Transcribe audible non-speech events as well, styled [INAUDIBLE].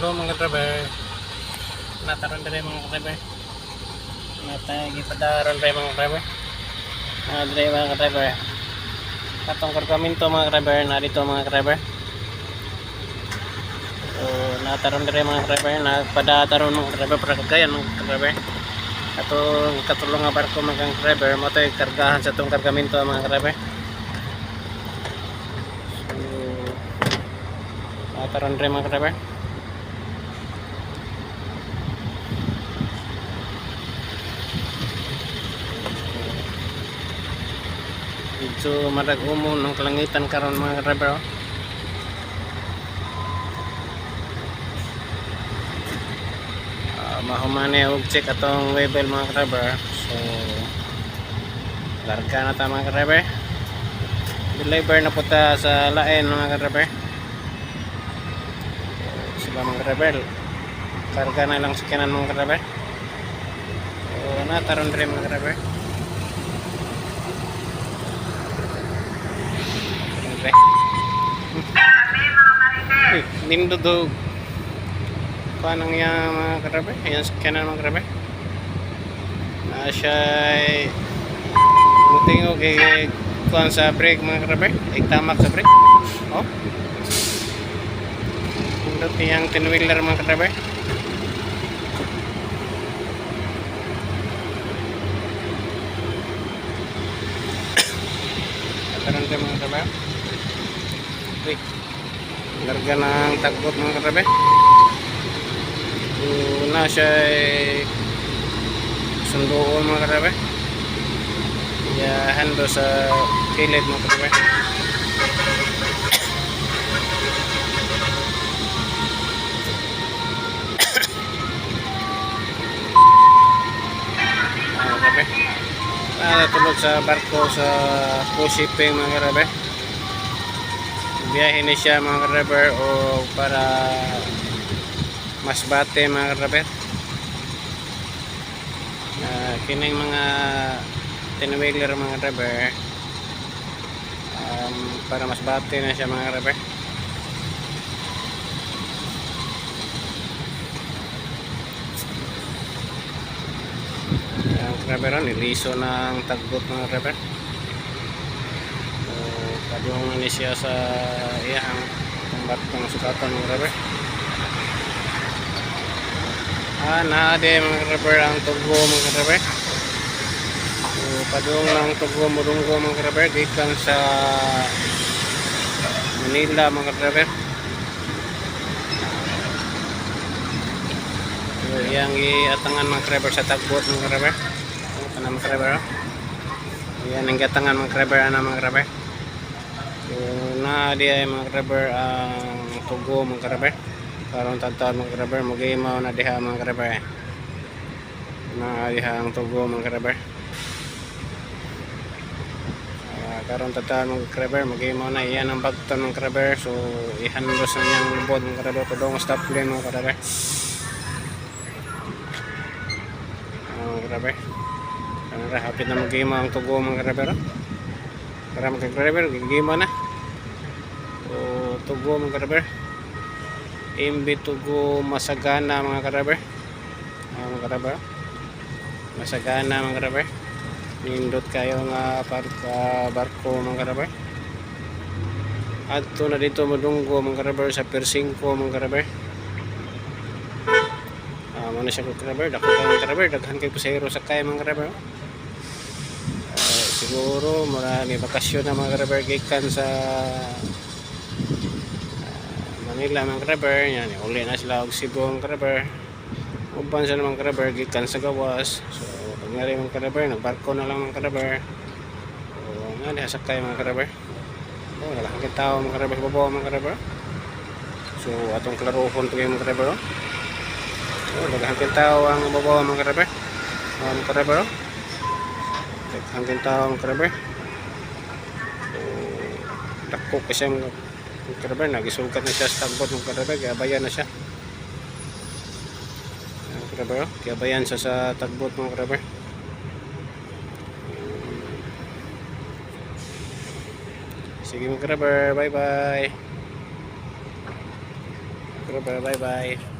Hello mga driver. Nataron dere mga driver. Natagi padaron dere mga driver. Mga driver mga driver. Katong kargaminto mga driver na dito mga driver. So nataron dere mga driver nagpadataron mga driver para kagayan mga driver. Atong katulong nga barko mga driver mo kargahan sa tong kargaminto mga driver. So nataron dere mga driver. Medyo marag umo ng kalangitan karon mga driver. oh. Ah, mahumani og check atong level mga driver. So larga na ta mga driver. Deliver na po ta sa lain mga driver. Sila mga driver. Karga na lang sa kanan mga driver. So nataron rin mga driver. [LAUGHS] Siyempre. Eh, nindo do. Paano nga mga karabe? Ayan sa kanan mga karabe. Na siya ay mutingo kay kuhan sa brake mga karabe. [COUGHS] Ay tamak sa brake. Oh. Pindot niyang tinwheeler mga karabe. Karon kayo mga karabe. Uy, larga ng tagbot mga katabi. Una siya ay sunduon mga katabi. Yahan do sa kilid mga katabi. Ah, tulog sa barko sa cruise shipping mga katabi biyahe ni siya mga driver o para mas bate mga driver uh, kining mga tinwheeler mga driver um, para mas bate na siya mga driver ang driver niliso ng tagbot mga So, padung ni siya sa iyang pambat ng sukatan ng rubber. Ah, naade mga rubber ang tugo mga rubber. So, padung lang tugo murunggo mga rubber gikan sa Manila mga rubber. So, iyang iatangan mga rubber sa tagbot mga rubber. Pa na mga rubber? oh? Yan ang gatangan mga rubber ana mga rubber. So, na di ay mga rubber ang tugo mga rubber. Karon tagtaon mga rubber magimaw na diha mga rubber. Na diha ang tugo mga rubber. Ah, karon tagtaon mga rubber magimaw na iyan ang bagton mga rubber. So ihandos na niyang lubod mga rubber padong stop din mga rubber. Ah, mga. Ano ra hapit na mag-game ang tugo mga rubber. Para mag-rubber gigima na. So tugo mga rubber. Imbi tugo masagana mga karaber. Ah, mga karaber. Masagana mga karaber. Nindot kayo nga parka barko mga karaber. Adto na dito madunggo mga karaber sa Persingko mga karaber. Ah, mo na siya mga karaber. Dako mga karaber. Daghan kay pasahero sa kaya mga karaber. Siguro marami. Bakasyon na mga karaber gikan sa Manila mga kraber yan uli na sila og Cebu mga kraber uban sa mga kraber gikan sa gawas. So pag nga rin mga kraber nagbarko na lang mga kraber so nga diha sakay mga kraber so nalakang tao mga kraber sa babaw mga kraber so atong klarohon to kayo mga kraber oh. so nalakang tao ang babaw mga kraber uh, mga kraber oh. Nalakang tao mga kraber dako kasi mga yung karabar, nagisugat na siya sa tagbot ng karabar, kaya bayan na siya. Yung karabar, oh, kaya bayan siya sa tagbot ng karabar. Sige mga karabar, bye bye. mga ka-river. Bye-bye.